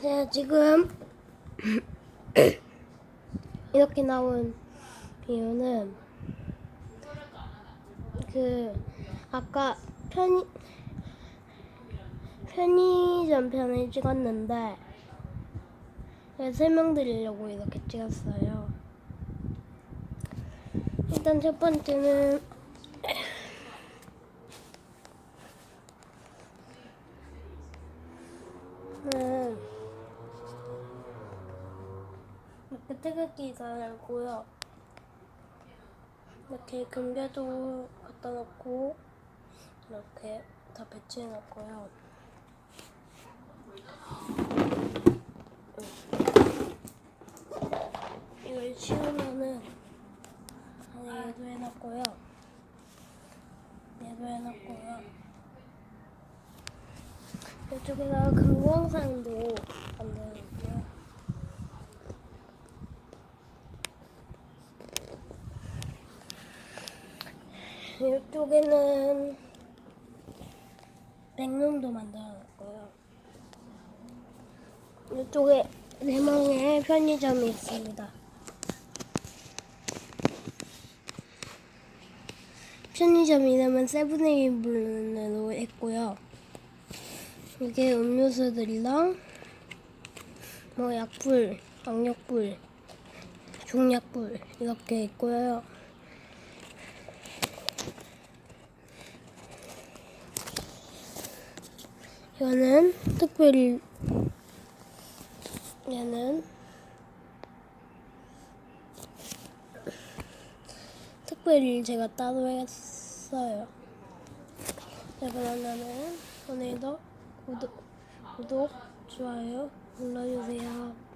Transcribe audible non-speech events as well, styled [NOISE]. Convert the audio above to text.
제가 지금 [COUGHS] 이렇게 나온 이유는 그 아까 편의 편의점 편을 찍었는데 설명드리려고 이렇게 찍었어요. 일단 첫 번째는 음, [COUGHS] 태극기 달고요. 이렇게 금괴도 갖다 놓고 이렇게 다 배치해 놨고요. 이걸 치우면은 안에 얘도 해놨고요. 얘도 해놨고요. 이쪽에다가 금공상도 만들었고요. 이쪽에는 백룸도 만들어놨고요. 이쪽에 네명의 편의점이 있습니다. 편의점 이름은 세븐일레븐으로 했고요. 이게 음료수들이랑 뭐 약불, 악력불, 중약불 이렇게 있고요. 이거는 특별히 얘는 특별히 제가 따로 했어요. 자 그러면은 오늘도 구독, 구독, 좋아요 눌러주세요.